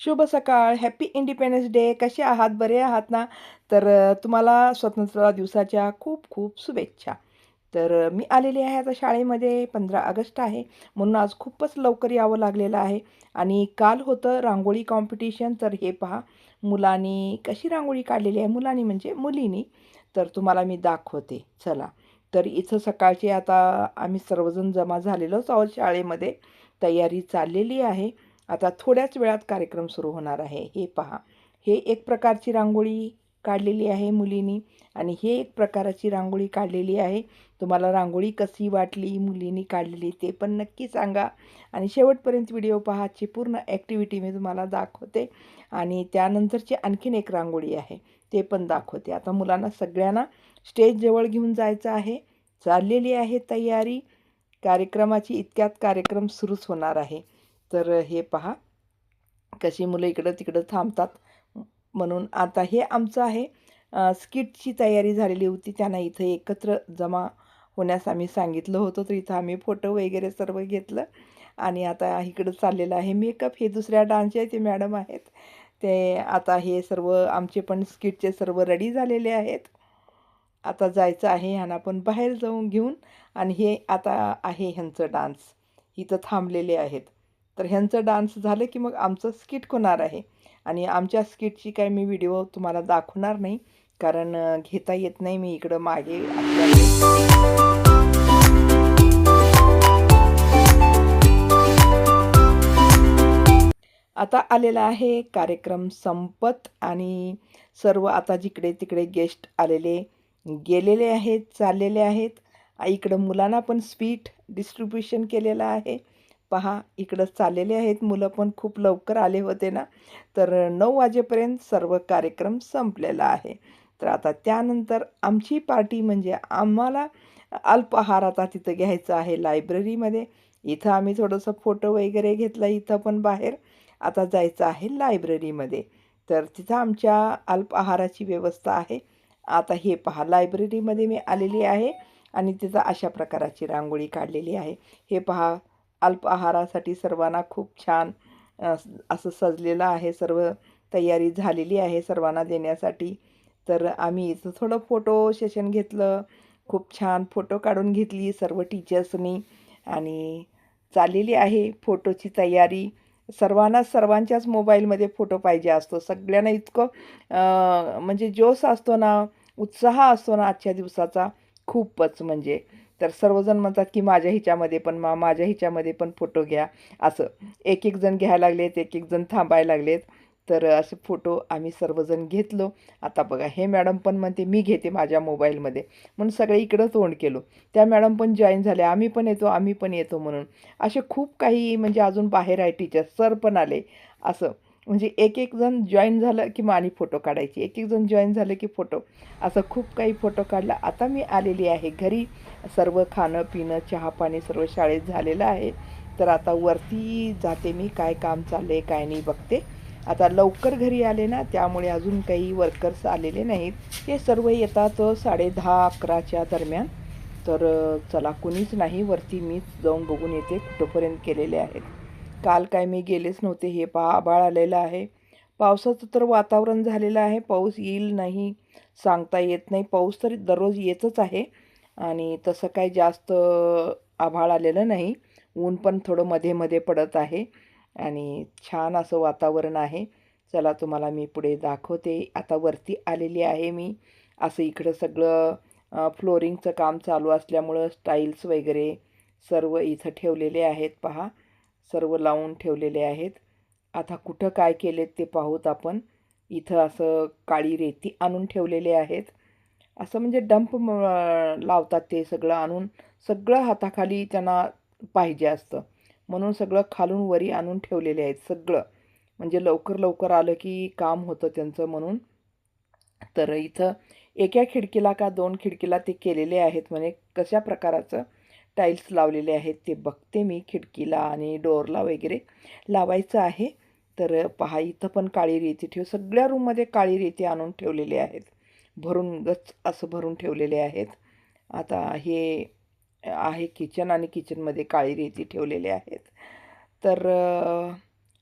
शुभ सकाळ happy independence day कसे आहात? बरे आहात ना? तर तुम्हाला स्वतंत्र दिवसाच्या खूप खूप शुभेच्छा. तर मी आलेली आहे आता शाळेमध्ये पंधरा ऑगस्ट आहे. म्हणून आज खूपच लवकर यावं लागलेलं आहे. आणि काल होतं रांगोळी कॉम्पिटिशन तर हे पहा मुलांनी कशी रांगोळी काढलेली आहे? मुलांनी म्हणजे मुलीनी. तर तुम्हाला मी दाखवते. चला. तर इथं सकाळचे आता आम्ही सर्वजण जमा झालेलोच आहोत शाळेमध्ये. तयारी चाललेली आहे. आता थोड्याच वेळात कार्यक्रम सुरू होणार आहे. हे पहा. हे एक प्रकारची रांगोळी काढलेली आहे मुलींनी आणि हे एक प्रकाराची रांगोळी काढलेली आहे. तुम्हाला रांगोळी कशी वाटली मुलींनी काढलेली ते पण नक्की सांगा. आणि शेवटपर्यंत व्हिडिओ पहाची पूर्ण ॲक्टिव्हिटी मी तुम्हाला दाखवते. आणि त्यानंतरची आणखीन एक रांगोळी आहे. ते पण दाखवते. आता मुलांना सगळ्यांना स्टेजजवळ घेऊन जायचं आहे. चाललेली आहे तयारी. कार्यक्रमाची इतक्यात कार्यक्रम सुरूच होणार आहे. तर हे पहा. कशी मुलं इकडं तिकडं थांबतात. म्हणून आता हे आमचं आहे स्किटची तयारी झालेली होती. त्यांना इथं एकत्र जमा होण्यास आम्ही सांगितलं होतं. तर इथं आम्ही फोटो वगैरे सर्व घेतलं. आणि आता इकडं चाललेलं आहे मेकअप. हे दुसऱ्या डान्सचे ते मॅडम आहेत. ते आता हे सर्व आमचे पण स्किटचे सर्व रेडी झालेले आहेत. आता जायचं आहे ह्यांना पण बाहेर जाऊन घेऊन. आणि हे आता आहे ह्यांचं डान्स. इथं थांबलेले आहेत. तर ह्यांचं डान्स झालं की मग आमचं स्किट होणार आहे. आणि आमच्या स्किटची काय मी व्हिडिओ तुम्हाला दाखवणार नाही कारण घेता येत नाही मी इकडं मागे आता आलेला आहे कार्यक्रम संपत आणि सर्व आता जिकडे तिकडे गेस्ट आलेले गेलेले आहेत चाललेले आहेत. इकडं मुलांना पण स्वीट डिस्ट्रीब्युशन केलेलं आहे. पहा इकडं चाललेले आहेत मुलं पण खूप लवकर आले होते ना. तर नऊ वाजेपर्यंत सर्व कार्यक्रम संपलेला आहे. तर आता त्यानंतर आमची पार्टी म्हणजे आम्हाला अल्पाहार आता तिथं घ्यायचं आहे लायब्ररीमध्ये. इथं आम्ही थोडंसं फोटो वगैरे घेतला इथं पण बाहेर. आता जायचं आहे लायब्ररीमध्ये. तर तिथं आमच्या अल्पाहाराची व्यवस्था आहे. आता हे पहा लायब्ररीमध्ये मी आलेली आहे आणि तिथं अशा प्रकाराची रांगोळी काढलेली आहे. हे पहा अल्पाहारासाठी सर्वांना खूप छान असं सजलेलं आहे सर्व तयारी झालेली आहे सर्वांना देण्यासाठी. तर आम्ही इथं थोडं फोटो सेशन घेतलं खूप छान फोटो काढून घेतली सर्व टीचर्सनी आणि चाललेली आहे फोटोची तयारी. सर्वांना सर्वांच्याच मोबाईलमध्ये फोटो पाहिजे असतो. सगळ्यांना इतकं म्हणजे जोश असतो ना उत्साह असतो ना आजच्या दिवसाचा. खूपच म्हणजे तर सर्वजण म्हणतात की माझ्या हिच्यामध्ये पण मा माझ्या हिच्यामध्ये पण फोटो घ्या. असं. एक एक जण घ्यायला लागलेत एक एक जण थांबायला लागलेत. तर असे फोटो आम्ही सर्वजण घेतलो. आता बघा हे मॅडम पण म्हणते मी घेते माझ्या मोबाईलमध्ये. म्हणून सगळे इकडं तोंड केलो. त्या मॅडम पण जॉईन झाल्या. आम्ही पण येतो आम्ही पण येतो म्हणून. असे खूप काही म्हणजे अजून बाहेर आहे टीचर सर पण आले. असं. म्हणजे एक एक जण जॉईन झालं की मग आणि फोटो काढायची. एक एक जण जॉईन झालं की फोटो असं खूप काही फोटो काढला. आता मी आलेली आहे घरी. सर्व खाणं पिणं चहा पाणी सर्व शाळेत झालेलं आहे. तर आता वरती जाते मी काय काम चाललं आहे काय नाही बघते. आता लवकर घरी आले ना त्यामुळे अजून काही वर्कर्स आलेले नाहीत. हे सर्व येतात साडे दहा अकराच्या दरम्यान. तर चला कुणीच नाही. वरती मीच जाऊन बघून येते कुठंपर्यंत केलेले आहेत. काल काय मी गेलेच नव्हते हे पहा आभाळ आलेलं आहे. पावसाचं तर वातावरण झालेलं आहे. पाऊस येईल नाही सांगता येत नाही. पाऊस तर दररोज येतच आहे. आणि तसं काही जास्त आभाळ आलेलं नाही. ऊन पण थोडं मध्ये मध्ये पडत आहे. आणि छान असं वातावरण आहे. चला तुम्हाला मी पुढे दाखवते. आता वरती आलेली आहे मी. असं इकडं सगळं फ्लोरिंगचं काम चालू असल्यामुळं स्टाईल्स वगैरे सर्व इथं ठेवलेले आहेत. पहा. सर्व लावून ठेवलेले आहेत. आता कुठं काय केलेत ते पाहूत आपण. इथं असं काळी रेती आणून ठेवलेले आहेत. असं म्हणजे डंप लावतात ते सगळं आणून. सगळं हाताखाली त्यांना पाहिजे असतं. म्हणून सगळं खालून वरी आणून ठेवलेले आहेत सगळं. म्हणजे लवकर लवकर आलं की काम होतं त्यांचं म्हणून. तर इथं एका खिडकीला का दोन खिडकीला ते केलेले आहेत. म्हणे कशा प्रकाराचं? टाईल्स लावलेले आहेत ते बघते मी खिडकीला आणि डोअरला वगैरे. लावायचं आहे. तर पहा इथं पण काळी रेती ठेव. सगळ्या रूममध्ये काळी रेती आणून ठेवलेले आहेत. भरून गच असं भरून ठेवलेले आहेत. आता हे आहे किचन आणि किचनमध्ये काळी रेती ठेवलेले आहेत. तर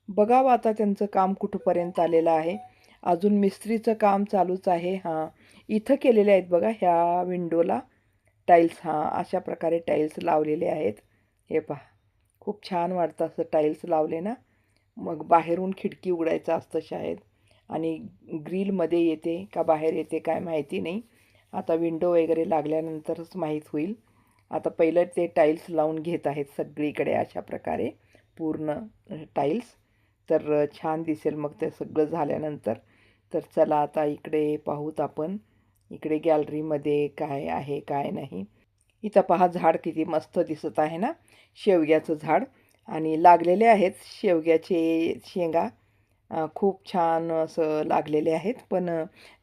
बघावं आता त्यांचं काम कुठंपर्यंत आलेलं आहे. अजून मिस्त्रीचं काम चालूच आहे. हां इथं केलेले आहेत बघा ह्या विंडोला टाईल्स हां अशा प्रकारे टाईल्स लावलेले आहेत. हे पहा खूप छान वाटतं असं टाईल्स लावले ना. मग बाहेरून खिडकी उघडायचं असतं शाळेत. आणि ग्रीलमध्ये येते का बाहेर येते काय माहिती नाही. आता विंडो वगैरे लागल्यानंतरच माहीत होईल. आता पहिलं ते टाईल्स लावून घेत आहेत सगळीकडे अशा प्रकारे पूर्ण टाईल्स तर छान दिसेल मग ते सगळं झाल्यानंतर. तर चला आता इकडे पाहूत आपण. इकडे गॅलरीमध्ये काय आहे काय नाही. इथं पहा झाड किती मस्त दिसत आहे ना. शेवग्याचं झाड. आणि लागलेले आहेत शेवग्याचे शेंगा. खूप छान असं लागलेले आहेत. पण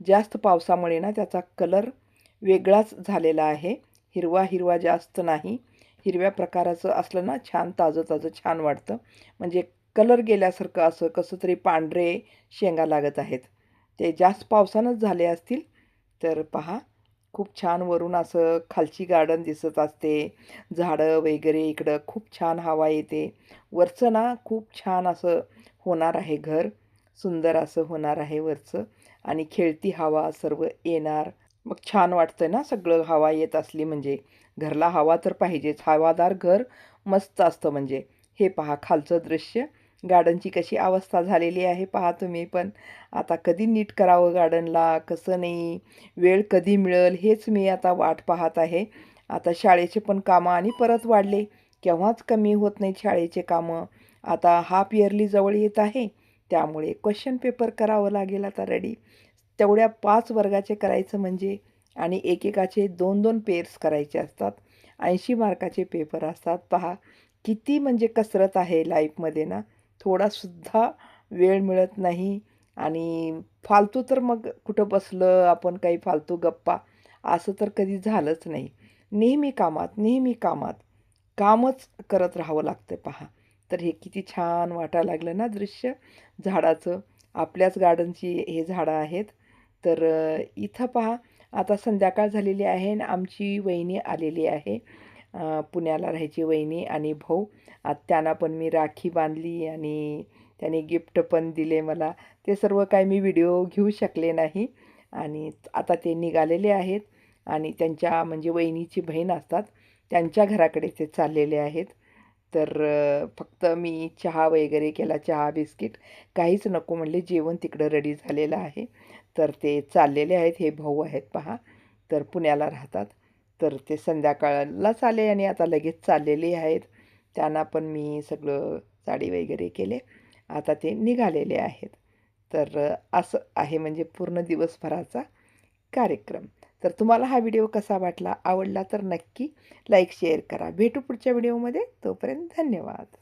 जास्त पावसामुळे ना त्याचा कलर वेगळाच झालेला आहे. हिरवा हिरवा जास्त नाही. हिरव्या प्रकाराचं असलं ना छान ताजं ताजं छान वाटतं. म्हणजे कलर गेल्यासारखं असं कसं तरी पांढरे शेंगा लागत आहेत. ते जास्त पावसानंच झाले असतील. तर पहा खूप छान वरून असं खालची गार्डन दिसत असते. झाडं वगैरे इकडं खूप छान हवा येते. वरचं ना खूप छान असं होणार आहे घर. सुंदर असं होणार आहे वरचं आणि खेळती हवा सर्व येणार. मग छान वाटतं ना सगळं हवा येत असली म्हणजे. घरला हवा तर पाहिजेच. हवादार घर मस्त असतं म्हणजे. हे पहा खालचं दृश्य. गार्डनची कशी अवस्था झालेली आहे पहा तुम्ही. पण आता कधी नीट करावं गार्डनला? कसं नाही? वेळ कधी मिळेल? हेच मी आता वाट पाहत आहे. आता शाळेचे पण कामं आणि परत वाढले. केव्हाच कमी होत नाही शाळेचे कामं. आता हाफ इयरली जवळ येत आहे. त्यामुळे क्वेश्चन पेपर करावं लागेल आता रेडी तेवढ्या पाच वर्गाचे करायचं म्हणजे आणि एकेकाचे दोन दोन पेअर्स करायचे असतात. ऐंशी मार्काचे पेपर असतात. पहा किती म्हणजे कसरत आहे लाईफमध्ये ना? थोडासुद्धा वेळ मिळत नाही. आणि फालतू तर मग कुठं बसलं आपण काही फालतू गप्पा असं तर कधी झालंच नाही. नेहमी कामात नेहमी कामात कामच करत राहावं लागतं पहा. तर हे किती छान वाटायला लागलं ना दृश्य. झाडाचं आपल्याच गार्डनची हे झाडं आहेत. तर इथं पहा आता संध्याकाळ झालेली आहे आणि आमची वहिनी आलेली आहे. पुण्याला राहायची वहिनी आणि भाऊ. त्यांना पण मी राखी बांधली आणि त्याने गिफ्ट पण दिले मला. ते सर्व काय मी व्हिडिओ घेऊ शकले नाही. आणि आता ते निघालेले आहेत आणि त्यांच्या म्हणजे वहिनीची बहीण असतात. त्यांच्या घराकडे ते चाललेले आहेत. तर फक्त मी चहा वगैरे केला चहा बिस्किट. काहीच नको म्हणले. जेवण तिकडं रेडी झालेलं आहे. तर ते चाललेले आहेत. हे भाऊ आहेत पहा. तर पुण्याला राहतात. तर ते संध्याकाळलाच आले आणि आता लगेच चाललेले आहेत. त्यांना पण मी सगळं साडी वगैरे केले. आता ते निघालेले आहेत. तर असं आहे म्हणजे पूर्ण दिवसभराचा कार्यक्रम. तर तुम्हाला हा व्हिडिओ कसा वाटला आवडला तर नक्की लाईक शेअर करा. भेटू पुढच्या व्हिडिओमध्ये. तोपर्यंत धन्यवाद.